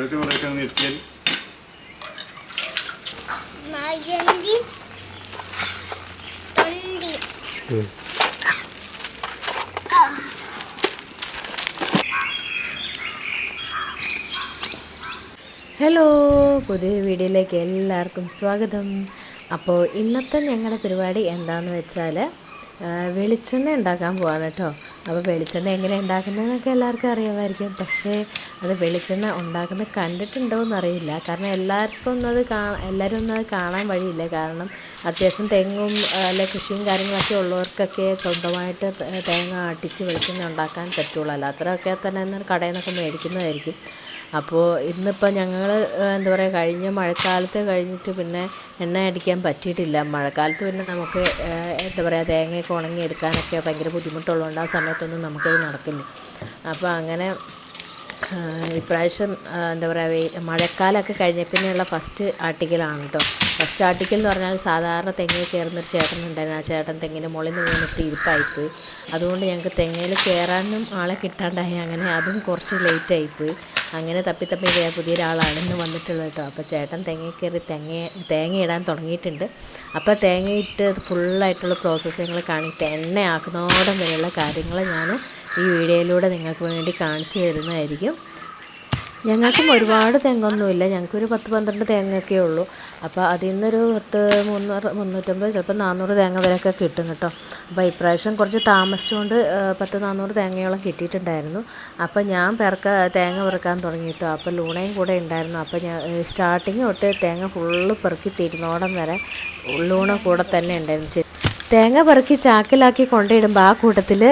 കുറേശ്ശെ കുറേശ്ശെ അങ്ങ് എത്തിയാൽ ഹലോ പുതിയ വീഡിയോയിലേക്ക് എല്ലാവർക്കും സ്വാഗതം. അപ്പോൾ ഇന്നത്തെ ഞങ്ങളുടെ പരിപാടി എന്താണെന്ന് വെച്ചാൽ വെളിച്ചെണ്ണ ഉണ്ടാക്കാൻ പോവാണ് കേട്ടോ. അപ്പോൾ വെളിച്ചെണ്ണ എങ്ങനെ ഉണ്ടാക്കുന്നതെന്നൊക്കെ എല്ലാവർക്കും അറിയാമായിരിക്കും. പക്ഷേ അത് വെളിച്ചെണ്ണ ഉണ്ടാക്കുന്നത് കണ്ടിട്ടുണ്ടോ എന്നറിയില്ല കാരണം എല്ലാവർക്കും ഒന്നത് കാണാൻ എല്ലാവരും ഒന്നും അത് കാണാൻ വഴിയില്ല. കാരണം അത്യാവശ്യം തെങ്ങും അല്ലെ കൃഷിയും കാര്യങ്ങളൊക്കെ ഉള്ളവർക്കൊക്കെ സ്വന്തമായിട്ട് തേങ്ങ ആട്ടിച്ച് വെളിച്ചെണ്ണ ഉണ്ടാക്കാൻ പറ്റുള്ളൂ. അല്ലാത്തവരൊക്കെ തന്നെ കടയിൽ നിന്നൊക്കെ മേടിക്കുന്നതായിരിക്കും. അപ്പോൾ ഇന്നിപ്പോൾ ഞങ്ങൾ എന്താ പറയുക കഴിഞ്ഞ മഴക്കാലത്ത് കഴിഞ്ഞിട്ട് പിന്നെ എണ്ണ അടിക്കാൻ പറ്റിയിട്ടില്ല. മഴക്കാലത്ത് പിന്നെ നമുക്ക് എന്താ പറയുക തേങ്ങയൊക്കെ ഉണങ്ങിയെടുക്കാനൊക്കെ ഭയങ്കര ബുദ്ധിമുട്ടുള്ളതുകൊണ്ട് ആ സമയത്തൊന്നും നമുക്കത് നടക്കില്ല. അപ്പോൾ അങ്ങനെ ഇപ്രാവശ്യം എന്താ പറയുക മഴക്കാലമൊക്കെ കഴിഞ്ഞ പിന്നെയുള്ള ഫസ്റ്റ് ആർട്ടിക്കലാണ് കേട്ടോ ഫസ്റ്റ് ആർട്ടിക്കൽ എന്ന് പറഞ്ഞാൽ സാധാരണ തെങ്ങിൽ കയറുന്നൊരു ചേട്ടൻ ഉണ്ടായിരുന്നു. ആ ചേട്ടൻ തെങ്ങിന്റെ മുകളിൽ വീണിട്ട് ഇരിപ്പായിപ്പോയി. അതുകൊണ്ട് ഞങ്ങൾക്ക് തെങ്ങയിൽ കയറാനും ആളെ കിട്ടാണ്ടായി. അങ്ങനെ അതും കുറച്ച് ലേറ്റ് ആയിപ്പോയി. അങ്ങനെ തപ്പി തപ്പി പുതിയൊരാളാണ് ഇന്ന് വന്നിട്ടുള്ളത് കേട്ടോ അപ്പോൾ ചേട്ടൻ തെങ്ങ കയറി തേങ്ങ തേങ്ങ ഇടാൻ തുടങ്ങിയിട്ടുണ്ട്. അപ്പോൾ തേങ്ങയിട്ട് ഫുള്ളായിട്ടുള്ള പ്രോസസ്സ് ഞങ്ങൾ കാണിട്ട് എണ്ണയാക്കുന്നതോടെ വരെയുള്ള കാര്യങ്ങൾ ഞാൻ ഈ വീഡിയോയിലൂടെ നിങ്ങൾക്ക് വേണ്ടി കാണിച്ചു തരുന്നതായിരിക്കും. ഞങ്ങൾക്കും ഒരുപാട് തെങ്ങൊന്നുമില്ല ഞങ്ങൾക്കൊരു പത്ത് പന്ത്രണ്ട് തേങ്ങയൊക്കെ ഉള്ളൂ. അപ്പോൾ അതിൽ നിന്നൊരു പത്ത് മുന്നൂറ് മുന്നൂറ്റമ്പത് ചിലപ്പോൾ നാനൂറ് തേങ്ങ വരെയൊക്കെ കിട്ടും കേട്ടോ. അപ്പോൾ ഇപ്രാവശ്യം കുറച്ച് താമസിച്ചുകൊണ്ട് പത്ത് നാനൂറ് തേങ്ങയോളം കിട്ടിയിട്ടുണ്ടായിരുന്നു. അപ്പോൾ ഞാൻ പിറക്ക തേങ്ങ പിറക്കാൻ തുടങ്ങി കേട്ടോ. അപ്പോൾ ലൂണയും കൂടെ ഉണ്ടായിരുന്നു. അപ്പോൾ ഞാൻ സ്റ്റാർട്ടിങ് തൊട്ട് തേങ്ങ ഫുള്ള് പെറുക്കി തിരുന്നോടം വരെ ലൂണ കൂടെ തന്നെ ഉണ്ടായിരുന്നു. തേങ്ങ പറക്കി ചാക്കിലാക്കി കൊണ്ടിടുമ്പോൾ ആ കൂട്ടത്തിൽ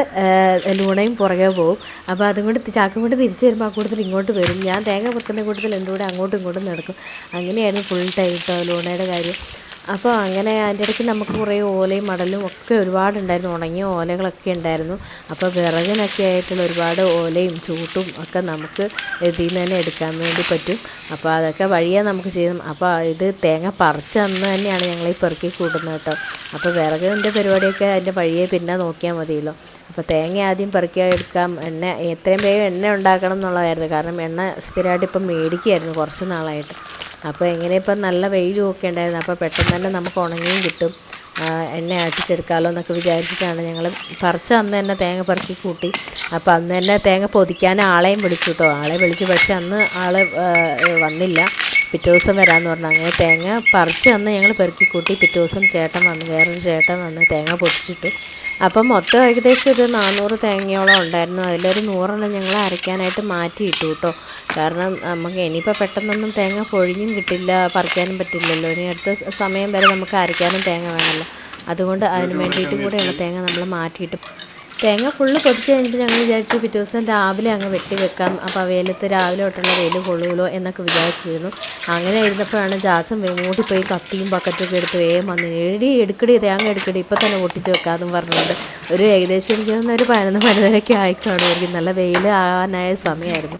ലൂണയും പുറകെ പോകും അപ്പോൾ അതും കൊണ്ട് ചാക്കും കൊണ്ട് തിരിച്ചു വരുമ്പോൾ ആ കൂട്ടത്തിൽ ഇങ്ങോട്ട് വരും. ഞാൻ തേങ്ങ പെറുക്കുന്ന കൂട്ടത്തിൽ എന്റെ കൂടെ അങ്ങോട്ടും ഇങ്ങോട്ടും നടക്കും. അങ്ങനെയായിരുന്നു ഫുൾ ടൈം കേട്ടോ ലൂണയുടെ കാര്യം. അപ്പോൾ അങ്ങനെ അതിന്റെ ഇടയ്ക്ക് നമുക്ക് കുറേ ഓലയും മടലും ഒക്കെ ഒരുപാടുണ്ടായിരുന്നു. ഉണങ്ങിയ ഓലകളൊക്കെ ഉണ്ടായിരുന്നു. അപ്പോൾ വിറകിനൊക്കെ ആയിട്ടുള്ള ഒരുപാട് ഓലയും ചൂട്ടും ഒക്കെ നമുക്ക് ഇതിൽ നിന്ന് തന്നെ എടുക്കാൻ വേണ്ടി പറ്റും. അപ്പോൾ അതൊക്കെ വഴിയേ നമുക്ക് ചെയ്യും അപ്പോൾ ഇത് തേങ്ങ പറിച്ച അന്ന് തന്നെയാണ് ഞങ്ങൾ ഈ പെറുക്കി കൂട്ടുന്നത് കേട്ടോ. അപ്പോൾ വിറകിന്റെ പരിപാടിയൊക്കെ അതിന്റെ വഴിയെ പിന്നെ നോക്കിയാൽ മതിയല്ലോ. അപ്പോൾ തേങ്ങ ആദ്യം പെറുക്കി എടുക്കാം. എണ്ണ എത്രയും വേഗം എണ്ണ ഉണ്ടാക്കണം എന്നുള്ളതായിരുന്നു. കാരണം എണ്ണ സ്ഥിരമായിട്ട് ഇപ്പം മേടിക്കുകയായിരുന്നു കുറച്ച് നാളായിട്ട്. അപ്പോൾ എങ്ങനെ ഇപ്പം നല്ല വെയിലും ഒക്കെ ഉണ്ടായിരുന്നു അപ്പോൾ പെട്ടെന്ന് തന്നെ നമുക്ക് ഉണങ്ങിയും കിട്ടും. എണ്ണ ആട്ടിച്ചെടുക്കാമല്ലോ എന്നൊക്കെ വിചാരിച്ചിട്ടാണ് ഞങ്ങൾ പറിച്ച അന്ന് തന്നെ തേങ്ങ പെറുക്കി കൂട്ടി. അപ്പോൾ അന്ന് തന്നെ തേങ്ങ പൊതിക്കാൻ ആളെയും വിളിച്ചു കേട്ടോ ആളെ വിളിച്ചു. പക്ഷെ അന്ന് ആൾ വന്നില്ല. പിറ്റേ ദിവസം വരാമെന്ന് പറഞ്ഞു. അങ്ങനെ തേങ്ങ പറിച്ച് അന്ന് ഞങ്ങൾ പെറുക്കി കൂട്ടി പിറ്റേ ദിവസം ചേട്ടൻ വന്നു വേറൊരു ചേട്ടൻ വന്ന് തേങ്ങ പൊടിച്ചിട്ടു അപ്പം മൊത്തം ഏകദേശം ഒരു നാനൂറ് തേങ്ങയോളം ഉണ്ടായിരുന്നു. അതിലൊരു നൂറെണ്ണം ഞങ്ങൾ അരയ്ക്കാനായിട്ട് മാറ്റിയിട്ടു കേട്ടോ. കാരണം നമുക്ക് ഇനിയിപ്പോൾ പെട്ടെന്നൊന്നും തേങ്ങ പൊഴിഞ്ഞും കിട്ടില്ല പറിക്കാനും പറ്റില്ലല്ലോ. ഇനി അടുത്ത സമയം വരെ നമുക്ക് അരയ്ക്കാനും തേങ്ങ വേണമല്ലോ. അതുകൊണ്ട് അതിന് വേണ്ടിയിട്ടും കൂടെയുള്ള തേങ്ങ നമ്മൾ മാറ്റിയിട്ട് തേങ്ങ ഫുള്ള് പൊതിച്ച് കഴിഞ്ഞിട്ട് ഞങ്ങൾ വിചാരിച്ചു പിറ്റേ ദിവസം രാവിലെ അങ്ങ് വെട്ടി വെക്കാം. അപ്പോൾ വെയിലത്ത് രാവിലെ തൊട്ടുള്ള വെയിൽ കൊള്ളുമല്ലോ എന്നൊക്കെ വിചാരിച്ചിരുന്നു. അങ്ങനെ ഇരുന്നപ്പോഴാണ് ജാസം മൂടി പോയി കത്തിയും ബക്കറ്റൊക്കെ എടുത്ത് വേഗം വന്ന് എടി എടുക്കടി തേങ്ങ എടുക്കടി ഇപ്പം തന്നെ പൊട്ടിച്ച് വെക്കാമെന്നും പറഞ്ഞുകൊണ്ട് ഒരു ഏകദേശം എനിക്ക് തന്നെ ഒരു പതിനൊന്ന് മണിവരൊക്കെ ആയിക്കാണുമായിരിക്കും. നല്ല വെയിൽ ആവാനായ സമയമായിരുന്നു.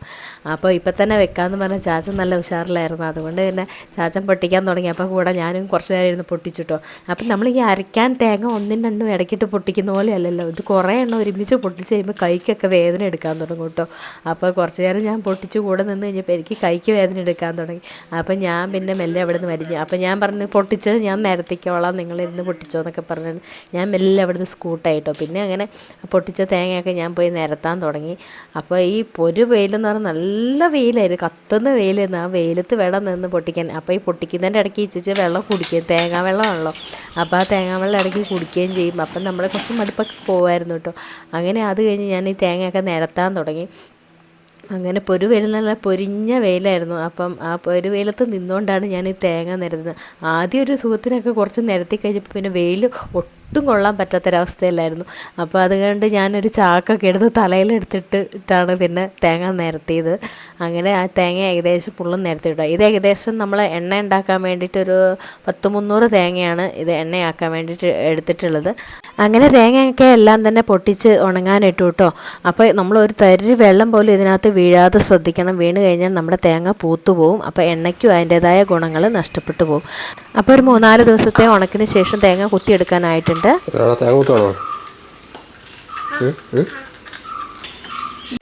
അപ്പോൾ ഇപ്പം തന്നെ വെക്കാമെന്ന് പറഞ്ഞാൽ ചാച്ചൻ നല്ല ഉഷാറിലായിരുന്നു. അതുകൊണ്ട് തന്നെ ചാച്ചൻ പൊട്ടിക്കാൻ തുടങ്ങി. അപ്പോൾ കൂടെ ഞാനും കുറച്ച് നേരം ഇരുന്ന് പൊട്ടിച്ചിട്ടോ അപ്പം നമ്മൾ ഈ അരയ്ക്കാൻ തേങ്ങ ഒന്നും രണ്ടും ഇടയ്ക്കിട്ട് പൊട്ടിക്കുന്ന പോലെ അല്ലല്ലോ. ഇത് കുറേ എണ്ണം ഒരുമിച്ച് പൊട്ടിച്ച് കഴിയുമ്പോൾ കൈക്കൊക്കെ വേദന എടുക്കാൻ തുടങ്ങും കേട്ടോ. അപ്പോൾ കുറച്ച് നേരം ഞാൻ പൊട്ടിച്ച് കൂടെ നിന്ന് കഴിഞ്ഞപ്പോൾ എനിക്ക് കൈക്ക് വേദന എടുക്കാൻ തുടങ്ങി. അപ്പോൾ ഞാൻ പിന്നെ മെല്ലെ അവിടെ നിന്ന് വരിഞ്ഞു അപ്പം ഞാൻ പറഞ്ഞു പൊട്ടിച്ചത് ഞാൻ നിരത്തിക്കോളാം നിങ്ങളിരുന്ന് പൊട്ടിച്ചോ എന്നൊക്കെ പറഞ്ഞു ഞാൻ മെല്ലെ അവിടെ നിന്ന് സ്കൂട്ടായിട്ടോ. പിന്നെ അങ്ങനെ പൊട്ടിച്ച തേങ്ങയൊക്കെ ഞാൻ പോയി നിരത്താൻ തുടങ്ങി. അപ്പോൾ ഈ പൊരു വെയിലെന്ന് പറഞ്ഞാൽ നല്ല വെയിലായിരുന്നു. കത്തുന്ന വെയിലായിരുന്നു. ആ വെയിലത്ത് വേണം നിന്ന് പൊട്ടിക്കാൻ. അപ്പോൾ ഈ പൊട്ടിക്കുന്നതിന്റെ ഇടയ്ക്ക് ഇച്ചിരി വെള്ളം കുടിക്കുകയും തേങ്ങാ വെള്ളമാണല്ലോ. അപ്പോൾ ആ തേങ്ങാ വെള്ളം ഇടയ്ക്ക് കുടിക്കുകയും ചെയ്യും. അപ്പം നമ്മൾ കുറച്ച് മടുപ്പൊക്കെ പോകുമായിരുന്നു കേട്ടോ. അങ്ങനെ അത് കഴിഞ്ഞ് ഞാൻ ഈ തേങ്ങയൊക്കെ നിരത്താൻ തുടങ്ങി. അങ്ങനെ പൊരു നല്ല പൊരിഞ്ഞ വെയിലായിരുന്നു. അപ്പം ആ പൊരു വെയിലത്ത് നിന്നുകൊണ്ടാണ് ഞാൻ ഈ തേങ്ങ നിരത്തുന്നത്. ആദ്യം ഒരു സുഖത്തിനൊക്കെ കുറച്ച് നിരത്തി കഴിഞ്ഞപ്പോൾ പിന്നെ വെയിൽ ഒട്ടും കൊള്ളാൻ പറ്റാത്തൊരവസ്ഥയിലായിരുന്നു. അപ്പോൾ അതുകൊണ്ട് ഞാനൊരു ചാക്കൊക്കെ എടുത്ത് തലയിലെടുത്തിട്ട് ഇട്ടാണ് പിന്നെ തേങ്ങ നിരത്തിയത്. അങ്ങനെ ആ തേങ്ങ ഏകദേശം ഫുള്ളും നിരത്തിയിട്ടു ഇത് ഏകദേശം നമ്മൾ എണ്ണ ഉണ്ടാക്കാൻ വേണ്ടിയിട്ടൊരു പത്ത് മുന്നൂറ് തേങ്ങയാണ് ഇത് എണ്ണയാക്കാൻ വേണ്ടിയിട്ട് എടുത്തിട്ടുള്ളത്. അങ്ങനെ തേങ്ങയൊക്കെ എല്ലാം തന്നെ പൊട്ടിച്ച് ഉണങ്ങാനിട്ടു കേട്ടോ. അപ്പോൾ നമ്മൾ ഒരു തരി വെള്ളം പോലും ഇതിനകത്ത് വീഴാതെ ശ്രദ്ധിക്കണം. വീണ് കഴിഞ്ഞാൽ നമ്മുടെ തേങ്ങ പൂത്തു പോകും അപ്പോൾ എണ്ണയ്ക്കും അതിന്റെതായ ഗുണങ്ങൾ നഷ്ടപ്പെട്ടു പോകും അപ്പോൾ ഒരു മൂന്നാൽ ദിവസത്തെ ഉണക്കിന് ശേഷം തേങ്ങ കുത്തിയെടുക്കാനായിട്ടുണ്ട്. വെയിലിന്റെ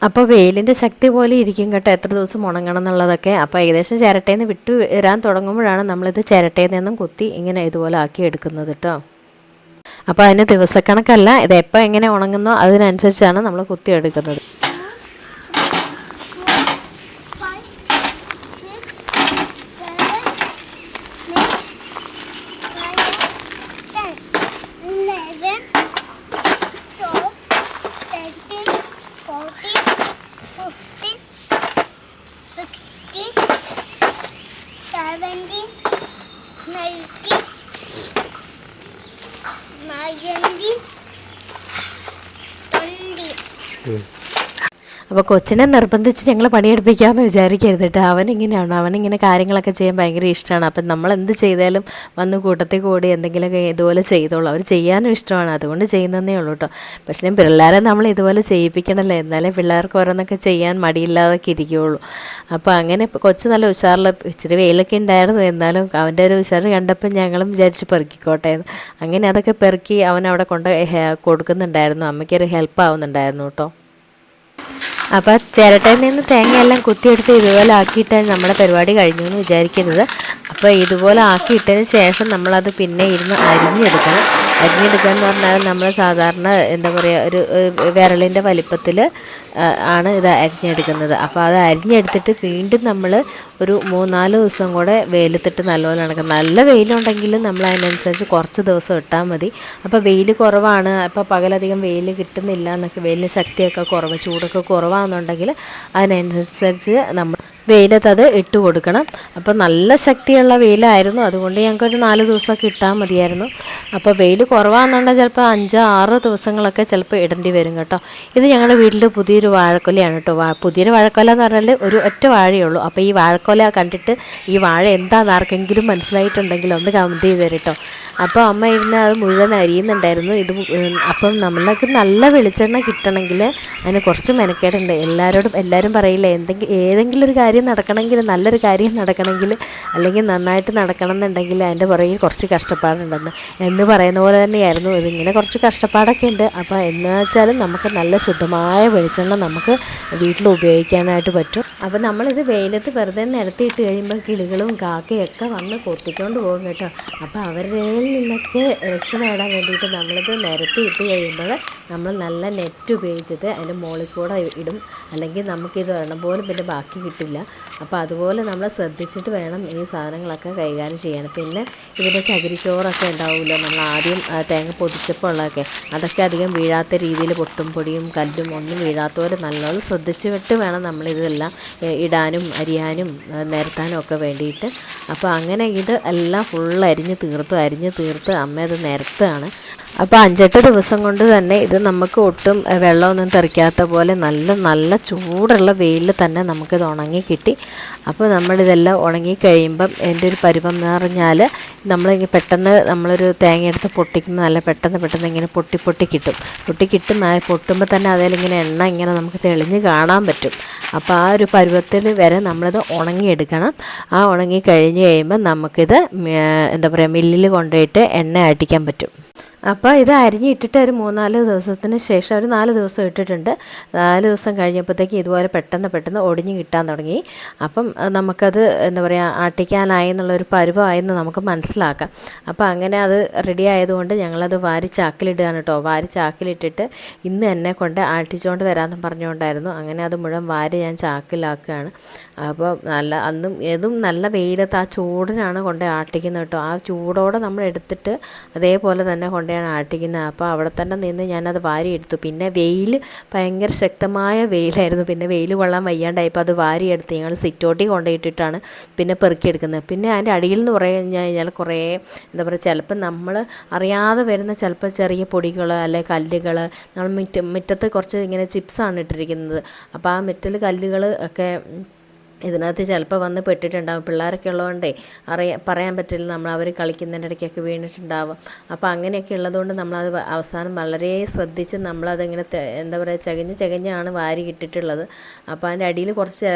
അപ്പോൾ വെയിലിന്റെ ശക്തി പോലെ ഇരിക്കും കേട്ടോ. എത്ര ദിവസം ഉണങ്ങണം എന്നുള്ളതൊക്കെ. അപ്പോൾ ഏകദേശം ചിരട്ടയിൽ നിന്ന് വിട്ടു വരാൻ തുടങ്ങുമ്പോഴാണ് നമ്മളിത് ചിരട്ടയിൽ നിന്നും കുത്തി ഇങ്ങനെ ഇതുപോലെ ആക്കി എടുക്കുന്നത് കേട്ടോ. അപ്പോൾ അതിന് ദിവസക്കണക്കല്ല ഇത് എപ്പോൾ എങ്ങനെ ഉണങ്ങുന്നോ അതിനനുസരിച്ചാണ് നമ്മൾ കുത്തിയെടുക്കുന്നത്. അപ്പോൾ കൊച്ചിനെ നിർബന്ധിച്ച് ഞങ്ങൾ പണിയെടുപ്പിക്കാമെന്ന് വിചാരിക്കരുത് കേട്ടോ. അവനിങ്ങനെയാണ്. അവനിങ്ങനെ കാര്യങ്ങളൊക്കെ ചെയ്യാൻ ഭയങ്കര ഇഷ്ടമാണ്. അപ്പം നമ്മൾ എന്ത് ചെയ്താലും വന്ന് കൂട്ടത്തിൽ കൂടി എന്തെങ്കിലുമൊക്കെ ഇതുപോലെ ചെയ്തോളൂ. അവർ ചെയ്യാനും ഇഷ്ടമാണ്. അതുകൊണ്ട് ചെയ്യുന്നതേ ഉള്ളൂ കേട്ടോ. പക്ഷേ പിള്ളേരെ നമ്മൾ ഇതുപോലെ ചെയ്യിപ്പിക്കണമല്ലോ എന്നാലേ പിള്ളേർക്ക് ഓരോന്നൊക്കെ ചെയ്യാൻ മടിയില്ലാതൊക്കെ ഇരിക്കുകയുള്ളൂ അപ്പോൾ അങ്ങനെ കൊച്ചു നല്ല ഉഷാറിൽ ഇച്ചിരി വെയിലൊക്കെ ഉണ്ടായിരുന്നു. എന്നാലും അവന്റെ ഒരു ഉഷാർ കണ്ടപ്പോൾ ഞങ്ങളും വിചാരിച്ച് പെറുക്കിക്കോട്ടെ അങ്ങനെ അതൊക്കെ പെറുക്കി അവൻ അവിടെ കൊണ്ട് കൊടുക്കുന്നുണ്ടായിരുന്നു. അമ്മയ്ക്കൊരു ഹെൽപ്പ് ആവുന്നുണ്ടായിരുന്നു കേട്ടോ. അപ്പോൾ ചിരട്ടയിൽ നിന്ന് തേങ്ങയെല്ലാം കുത്തിയെടുത്ത് ഇതുപോലെ ആക്കിയിട്ടാണ് നമ്മുടെ പരിപാടി കഴിഞ്ഞു എന്ന് വിചാരിക്കരുത് അപ്പോൾ ഇതുപോലെ ആക്കിയിട്ടതിന് ശേഷം നമ്മളത് പിന്നെ ഇരുന്ന് അരിഞ്ഞെടുക്കണം. അരിഞ്ഞെടുക്കുക എന്ന് പറഞ്ഞാൽ നമ്മൾ സാധാരണ എന്താ പറയുക ഒരു വിരളിന്റെ വലിപ്പത്തിൽ ആണ് ഇത് അരിഞ്ഞെടുക്കുന്നത്. അപ്പോൾ അത് അരിഞ്ഞെടുത്തിട്ട് വീണ്ടും നമ്മൾ ഒരു മൂന്നാൽ ദിവസം കൂടെ വെയിലത്തിട്ട് നല്ലപോലെ നടക്കും നല്ല വെയിലുണ്ടെങ്കിൽ നമ്മൾ അതിനനുസരിച്ച് കുറച്ച് ദിവസം ഇട്ടാൽ മതി. അപ്പോൾ വെയിൽ കുറവാണ്. അപ്പോൾ പകലധികം വെയിൽ കിട്ടുന്നില്ല എന്നൊക്കെ വെയിലിന് ശക്തിയൊക്കെ കുറവ് ചൂടൊക്കെ കുറവാണെന്നുണ്ടെങ്കിൽ അതിനനുസരിച്ച് നമ്മൾ വെയിലത്ത് അത് ഇട്ട് കൊടുക്കണം. അപ്പോൾ നല്ല ശക്തിയുള്ള വെയിലായിരുന്നു. അതുകൊണ്ട് ഞങ്ങൾക്ക് ഒരു നാല് ദിവസമൊക്കെ ഇട്ടാൽ മതിയായിരുന്നു. അപ്പോൾ വെയിൽ കുറവാണെന്നുണ്ടെങ്കിൽ ചിലപ്പോൾ അഞ്ച് ആറ് ദിവസങ്ങളൊക്കെ ചിലപ്പോൾ ഇടേണ്ടി വരും കേട്ടോ. ഇത് ഞങ്ങളുടെ വീട്ടിൽ പുതിയൊരു വാഴക്കൊലയാണ് കേട്ടോ. പുതിയൊരു വാഴക്കൊല എന്ന് പറഞ്ഞാൽ ഒരു ഒറ്റ വാഴയുള്ളൂ. അപ്പോൾ ഈ വാഴക്കൊല കണ്ടിട്ട് ഈ വാഴ എന്താണെന്ന് ആർക്കെങ്കിലും മനസ്സിലായിട്ടുണ്ടെങ്കിൽ ഒന്ന് കമന്റ് ചെയ്ത് തരും കേട്ടോ. അപ്പോൾ അമ്മ ഇരുന്ന് അത് മുഴുവൻ അരിയുന്നുണ്ടായിരുന്നു. ഇത് അപ്പം നമ്മൾക്ക് നല്ല വെളിച്ചെണ്ണ കിട്ടണമെങ്കിൽ അതിന് കുറച്ച് മെനക്കേടുണ്ട്. എല്ലാവരോടും എല്ലാവരും പറയില്ല എന്തെങ്കിലും ഏതെങ്കിലും ഒരു കാര്യം നടക്കണമെങ്കിൽ നല്ലൊരു കാര്യം നടക്കണമെങ്കിൽ അല്ലെങ്കിൽ നന്നായിട്ട് നടക്കണം എന്നുണ്ടെങ്കിൽ അതിന്റെ പുറകിൽ കുറച്ച് കഷ്ടപ്പാടുണ്ടെന്ന്. എന്ന് പറയുന്ന പോലെ തന്നെയായിരുന്നു. ഇതിങ്ങനെ കുറച്ച് കഷ്ടപ്പാടൊക്കെ ഉണ്ട്. അപ്പോൾ എന്ന് വെച്ചാലും നമുക്ക് നല്ല ശുദ്ധമായ വെളിച്ചെണ്ണ നമുക്ക് വീട്ടിൽ ഉപയോഗിക്കാനായിട്ട് പറ്റും. അപ്പോൾ നമ്മളിത് വെയിലത്ത് വെറുതെ നിരത്തിയിട്ട് കഴിയുമ്പോൾ കിളികളും കാക്കയൊക്കെ വന്ന് കൊത്തിക്കൊണ്ട് പോകും കേട്ടോ. അപ്പോൾ അവരുടെ നിന്നൊക്കെ രക്ഷ നേടാൻ വേണ്ടിയിട്ട് നമ്മളിത് നിരത്തിയിട്ട് കഴിയുമ്പോൾ നമ്മൾ നല്ല നെറ്റ് ഉപയോഗിച്ചിട്ട് അതിന്റെ മുകളിൽ കൂടെ ഇടും. അല്ലെങ്കിൽ നമുക്കിത് ഒരെണ്ണം പോലും പിന്നെ ബാക്കി കിട്ടില്ല. അപ്പോൾ അതുപോലെ നമ്മൾ ശ്രദ്ധിച്ചിട്ട് വേണം ഈ സാധനങ്ങളൊക്കെ കൈകാര്യം ചെയ്യാൻ. പിന്നെ ഇതിന്റെ ചകിരിച്ചോറൊക്കെ ഉണ്ടാവുമല്ലോ. നമ്മൾ ആദ്യം തേങ്ങ പൊതിച്ചപ്പോൾ ഉള്ളതൊക്കെ. അതൊക്കെ അധികം വീഴാത്ത രീതിയിൽ പൊട്ടും പൊടിയും കല്ലും ഒന്നും വീഴാത്ത പോലെ നല്ലോണം ശ്രദ്ധിച്ചിട്ട് വേണം നമ്മളിതെല്ലാം ഇടാനും അരിയാനും നിരത്താനും ഒക്കെ വേണ്ടിയിട്ട്. അപ്പോൾ അങ്ങനെ ഇത് എല്ലാം ഫുൾ അരിഞ്ഞ് തീർത്തു. അരിഞ്ഞ് തീർത്ത് അമ്മ ഇത് നിരത്തുകയാണ് അപ്പോൾ അഞ്ചെട്ട് ദിവസം കൊണ്ട് തന്നെ ഇത് നമുക്ക് ഒട്ടും വെള്ളമൊന്നും തെറിക്കാത്ത പോലെ നല്ല നല്ല ചൂടുള്ള വെയിലിൽ തന്നെ നമുക്കിത് ഉണങ്ങി കിട്ടി. അപ്പോൾ നമ്മളിതെല്ലാം ഉണങ്ങി കഴിയുമ്പം എന്റെ ഒരു പരുവം എന്ന് പറഞ്ഞാൽ നമ്മളിങ്ങനെ പെട്ടെന്ന് നമ്മളൊരു തേങ്ങ എടുത്ത് പൊട്ടിക്കുമ്പോൾ നല്ല പെട്ടെന്ന് പെട്ടെന്ന് ഇങ്ങനെ പൊട്ടി പൊട്ടി കിട്ടും. പൊട്ടി കിട്ടും പൊട്ടുമ്പോൾ തന്നെ അതിലിങ്ങനെ എണ്ണ ഇങ്ങനെ നമുക്ക് തെളിഞ്ഞ് കാണാൻ പറ്റും. അപ്പോൾ ആ ഒരു പരുവത്തിൽ വരെ നമ്മളിത് ഉണങ്ങിയെടുക്കണം. ആ ഉണങ്ങി കഴിഞ്ഞ് കഴിയുമ്പോൾ നമുക്കിത് എന്താ പറയുക മില്ലിൽ കൊണ്ടുപോയിട്ട് എണ്ണ ആട്ടിക്കാൻ പറ്റും. അപ്പോൾ ഇത് അരിഞ്ഞിട്ടിട്ട് ഒരു മൂന്നാൽ ദിവസത്തിന് ശേഷം ഒരു നാല് ദിവസം ഇട്ടിട്ടുണ്ട്. നാല് ദിവസം കഴിഞ്ഞപ്പോഴത്തേക്ക് ഇതുപോലെ പെട്ടെന്ന് പെട്ടെന്ന് ഒടിഞ്ഞ് കിട്ടാൻ തുടങ്ങി. അപ്പം നമുക്കത് എന്താ പറയുക ആട്ടിക്കാനായി എന്നുള്ളൊരു പരുവമായെന്ന് നമുക്ക് മനസ്സിലാക്കാം. അപ്പോൾ അങ്ങനെ അത് റെഡി ആയതുകൊണ്ട് ഞങ്ങളത് വാരി ചാക്കിലിടുകയാണ് കേട്ടോ വാരി ചാക്കിലിട്ടിട്ട് ഇന്ന് എന്നെ കൊണ്ട് ആട്ടിച്ചുകൊണ്ട് വരാമെന്ന് പറഞ്ഞുകൊണ്ടായിരുന്നു. അങ്ങനെ അത് മുഴുവൻ വാരി ഞാൻ ചാക്കിലാക്കുകയാണ്. അപ്പോൾ നല്ല അന്നും ഏതും നല്ല വെയിലത്ത് ആ ചൂടിനാണ് കൊണ്ട് ആട്ടിക്കുന്നത് കേട്ടോ ആ ചൂടോടെ നമ്മൾ എടുത്തിട്ട് അതേപോലെ തന്നെ കൊണ്ടാണ് ആട്ടിക്കുന്നത്. അപ്പോൾ അവിടെ തന്നെ നിന്ന് ഞാനത് വാരി എടുത്തു പിന്നെ വെയിൽ ഭയങ്കര ശക്തമായ വെയിലായിരുന്നു. പിന്നെ വെയിൽ കൊള്ളാൻ വയ്യാണ്ടായപ്പോൾ അത് വാരി എടുത്ത് ഞങ്ങൾ സിറ്റോട്ടി കൊണ്ടുപോയിട്ടിട്ടാണ് പിന്നെ പെറുക്കിയെടുക്കുന്നത്. പിന്നെ അതിന്റെ അടിയിൽ എന്ന് പറഞ്ഞു കഴിഞ്ഞാൽ കുറേ എന്താ പറയുക ചിലപ്പോൾ നമ്മൾ അറിയാതെ വരുന്ന ചിലപ്പോൾ ചെറിയ പൊടികൾ അല്ലെ കല്ലുകൾ നമ്മൾ മുറ്റ മുറ്റത്ത് കുറച്ച് ഇങ്ങനെ ചിപ്സാണ് ഇട്ടിരിക്കുന്നത്. അപ്പോൾ ആ മെറ്റൽ കല്ലുകൾ ഒക്കെ ഇതിനകത്ത് ചിലപ്പോൾ വന്ന് പെട്ടിട്ടുണ്ടാവും. പിള്ളേരൊക്കെ ഉള്ളതുകൊണ്ടേ അറിയാൻ പറയാൻ പറ്റില്ല. നമ്മൾ അവർ കളിക്കുന്നതിന്റെ ഇടയ്ക്കൊക്കെ വീണിട്ടുണ്ടാവും. അപ്പോൾ അങ്ങനെയൊക്കെ ഉള്ളതുകൊണ്ട് നമ്മളത് അവസാനം വളരെ ശ്രദ്ധിച്ച് നമ്മളതിങ്ങനെ എന്താ പറയുക ചകഞ്ഞ് ചകഞ്ഞാണ് വാരി ഇട്ടിട്ടുള്ളത്. അപ്പോൾ അതിന്റെ അടിയിൽ കുറച്ച്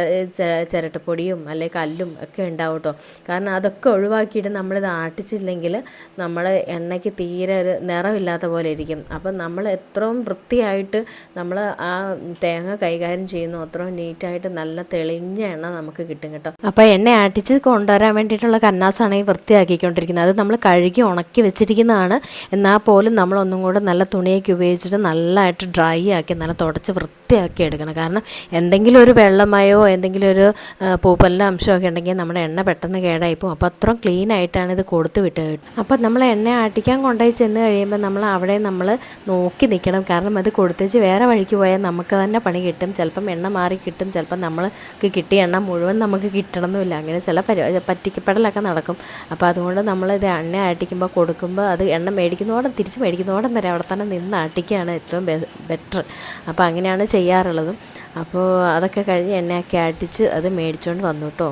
ചിരട്ടപ്പൊടിയും അല്ലെങ്കിൽ കല്ലും ഒക്കെ ഉണ്ടാവും കേട്ടോ കാരണം അതൊക്കെ ഒഴിവാക്കിയിട്ട് നമ്മളിത് ആട്ടിച്ചില്ലെങ്കിൽ നമ്മൾ എണ്ണയ്ക്ക് തീരെ ഒരു നിറമില്ലാത്ത പോലെ ഇരിക്കും. അപ്പം നമ്മൾ എത്രയും വൃത്തിയായിട്ട് നമ്മൾ ആ തേങ്ങ കൈകാര്യം ചെയ്യുന്നു. അത്രയും നീറ്റായിട്ട് നല്ല തെളിഞ്ഞ എണ്ണ നമുക്ക് കിട്ടും കേട്ടോ. അപ്പോൾ എണ്ണ ആട്ടിച്ച് കൊണ്ടുവരാൻ വേണ്ടിയിട്ടുള്ള കന്നാസാണ് ഈ വൃത്തിയാക്കിക്കൊണ്ടിരിക്കുന്നത്. അത് നമ്മൾ കഴുകി ഉണക്കി വെച്ചിരിക്കുന്നതാണ്. എന്നാൽ പോലും നമ്മൾ ഒന്നും കൂടെ നല്ല തുണിയൊക്കെ ഉപയോഗിച്ചിട്ട് നല്ലതായിട്ട് ഡ്രൈ ആക്കി നല്ല തുടച്ച് വൃത്തിയാക്കി എടുക്കണം. കാരണം എന്തെങ്കിലും ഒരു വെള്ളമയോ എന്തെങ്കിലും ഒരു പൂപ്പലിന്റെ അംശമൊക്കെ ഉണ്ടെങ്കിൽ നമ്മുടെ എണ്ണ പെട്ടെന്ന് കേടായി പോകും. അപ്പോൾ അത്രയും ക്ലീൻ ആയിട്ടാണ് ഇത് കൊടുത്ത് വിട്ടത് അപ്പോൾ നമ്മൾ എണ്ണ ആട്ടിക്കാൻ കൊണ്ടുപോയി ചെന്ന് കഴിയുമ്പോൾ നമ്മൾ അവിടെ നമ്മൾ നോക്കി നിൽക്കണം. കാരണം അത് കൊടുത്തേച്ച് വേറെ വഴിക്ക് പോയാൽ നമുക്ക് തന്നെ പണി കിട്ടും. ചിലപ്പം എണ്ണ മാറി കിട്ടും. ചിലപ്പം നമ്മൾക്ക് കിട്ടിയ എണ്ണ മുഴുവൻ നമുക്ക് കിട്ടണമെന്നില്ല അങ്ങനെ ചില പറ്റിക്കപ്പെടലൊക്കെ നടക്കും. അപ്പോൾ അതുകൊണ്ട് നമ്മൾ ഇത് എണ്ണ ആട്ടിക്കുമ്പോൾ കൊടുക്കുമ്പോൾ അത് എണ്ണ മേടിക്കുന്നതോടെ തിരിച്ച് മേടിക്കുന്നതോടം വരെ അവിടെ തന്നെ നിന്ന് ആട്ടിക്കുകയാണ് ഏറ്റവും ബെറ്റർ. അപ്പോൾ അങ്ങനെയാണ് ചെയ്യാറുള്ളതും. അപ്പോൾ അതൊക്കെ കഴിഞ്ഞ് എണ്ണയൊക്കെ അടിച്ച് അത് മേടിച്ചുകൊണ്ട് വന്നു കേട്ടോ.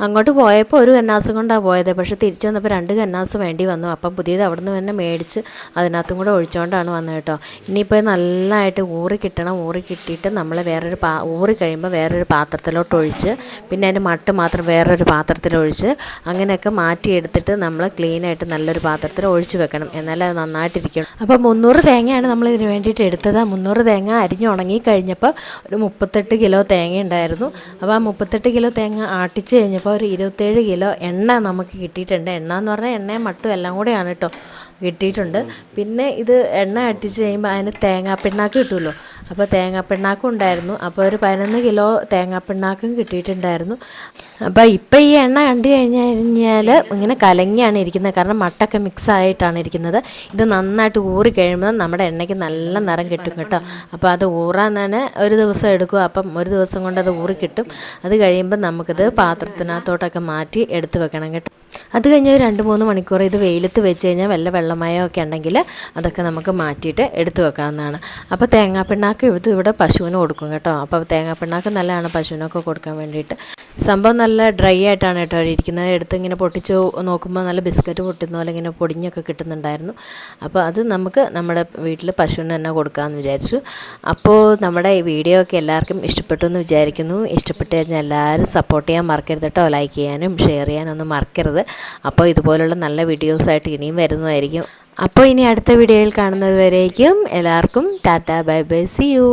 അങ്ങോട്ട് പോയപ്പോൾ ഒരു കന്നാസും കൊണ്ടാണ് പോയത്. പക്ഷേ തിരിച്ചു വന്നപ്പോൾ രണ്ട് കന്നാസ് വേണ്ടി വന്നു. അപ്പം പുതിയത് അവിടെ നിന്ന് തന്നെ മേടിച്ച് അതിനകത്തും കൂടെ ഒഴിച്ചുകൊണ്ടാണ് വന്നത് കേട്ടോ. ഇനിയിപ്പോൾ നല്ലതായിട്ട് ഊറി കിട്ടണം. ഊറി കിട്ടിയിട്ട് നമ്മൾ വേറൊരു പാ ഊറി കഴിയുമ്പോൾ വേറൊരു പാത്രത്തിലോട്ട് ഒഴിച്ച് പിന്നെ അതിന്റെ മട്ട് മാത്രം വേറൊരു പാത്രത്തിലൊഴിച്ച് അങ്ങനെയൊക്കെ മാറ്റിയെടുത്തിട്ട് നമ്മൾ ക്ലീനായിട്ട് നല്ലൊരു പാത്രത്തിൽ ഒഴിച്ച് വെക്കണം. എന്നാലേ അത് നന്നായിട്ടിരിക്കണം അപ്പോൾ മുന്നൂറ് തേങ്ങയാണ് നമ്മൾ ഇതിന് വേണ്ടിയിട്ട് എടുത്തത്. മുന്നൂറ് തേങ്ങ അരിഞ്ഞ് ഉണങ്ങി കഴിഞ്ഞപ്പോൾ ഒരു മുപ്പത്തെട്ട് കിലോ തേങ്ങ ഉണ്ടായിരുന്നു. അപ്പോൾ ആ മുപ്പത്തെട്ട് കിലോ തേങ്ങ ആട്ടിച്ച് കഴിഞ്ഞപ്പോൾ ഒരു ഇരുപത്തേഴ് കിലോ എണ്ണ നമുക്ക് കിട്ടിയിട്ടുണ്ട്. എണ്ണ എന്ന് പറഞ്ഞാൽ എണ്ണയും മട്ടും എല്ലാം കൂടെയാണ് കേട്ടോ. കിട്ടിയിട്ടുണ്ട്. പിന്നെ ഇത് എണ്ണ അടിച്ച് കഴിയുമ്പോൾ അതിന് തേങ്ങാപ്പിണ്ണാക്ക് കിട്ടുമല്ലോ. അപ്പോൾ തേങ്ങാപ്പിണ്ണാക്കും ഉണ്ടായിരുന്നു. അപ്പോൾ ഒരു പതിനൊന്ന് കിലോ തേങ്ങാപ്പിണ്ണാക്കും കിട്ടിയിട്ടുണ്ടായിരുന്നു. അപ്പോൾ ഇപ്പോൾ ഈ എണ്ണ കണ്ടു കഴിഞ്ഞ് കഴിഞ്ഞാൽ ഇങ്ങനെ കലങ്ങിയാണ് ഇരിക്കുന്നത്. കാരണം മട്ടൊക്കെ മിക്സ് ആയിട്ടാണ് ഇരിക്കുന്നത്. ഇത് നന്നായിട്ട് ഊറി കഴിയുമ്പോൾ നമ്മുടെ എണ്ണയ്ക്ക് നല്ല നിറം കിട്ടും കേട്ടോ. അപ്പോൾ അത് ഊറാൻ തന്നെ ഒരു ദിവസം എടുക്കും. അപ്പം ഒരു ദിവസം കൊണ്ട് അത് ഊറി കിട്ടും. അത് കഴിയുമ്പോൾ നമുക്കിത് പാത്രത്തിനകത്തോട്ടൊക്കെ മാറ്റി എടുത്ത് വെക്കണം കേട്ടോ. അത് കഴിഞ്ഞ് രണ്ട് മൂന്ന് മണിക്കൂർ ഇത് വെയിലത്ത് വെച്ച് കഴിഞ്ഞാൽ വല്ല വെള്ളമയോ ഒക്കെ ഉണ്ടെങ്കിൽ അതൊക്കെ നമുക്ക് മാറ്റിയിട്ട് എടുത്തു വെക്കാവുന്നതാണ്. അപ്പോൾ തേങ്ങാപ്പിണ്ണാക്ക് ഇത് ഇവിടെ പശുവിന് കൊടുക്കും കേട്ടോ. അപ്പോൾ തേങ്ങാപ്പിണ്ണാക്ക് നല്ലതാണ് പശുവിനൊക്കെ കൊടുക്കാൻ വേണ്ടിയിട്ട്. സംഭവം നല്ല ഡ്രൈ ആയിട്ടാണ് കേട്ടോ ഇരിക്കുന്നത്. എടുത്ത് ഇങ്ങനെ പൊട്ടിച്ച് നോക്കുമ്പോൾ നല്ല ബിസ്ക്കറ്റ് പൊട്ടുന്ന പോലെ ഇങ്ങനെ പൊടിഞ്ഞൊക്കെ കിട്ടുന്നുണ്ടായിരുന്നു. അപ്പോൾ അത് നമുക്ക് നമ്മുടെ വീട്ടിൽ പശുവിന് തന്നെ കൊടുക്കാമെന്ന് വിചാരിച്ചു. അപ്പോൾ നമ്മുടെ ഈ വീഡിയോ ഒക്കെ എല്ലാവർക്കും ഇഷ്ടപ്പെട്ടു എന്ന് വിചാരിക്കുന്നു. ഇഷ്ടപ്പെട്ട് കഴിഞ്ഞാൽ എല്ലാവരും സപ്പോർട്ട് ചെയ്യാൻ മറക്കരുത് കേട്ടോ. ലൈക്ക് ചെയ്യാനും ഷെയർ ചെയ്യാനും ഒന്നും മറക്കരുത്. അപ്പോൾ ഇതുപോലുള്ള നല്ല വീഡിയോസായിട്ട് ഇനിയും വരുന്നതായിരിക്കും. അപ്പോൾ ഇനി അടുത്ത വീഡിയോയിൽ കാണുന്നത് വരേക്കും എല്ലാവർക്കും tata bye bye see you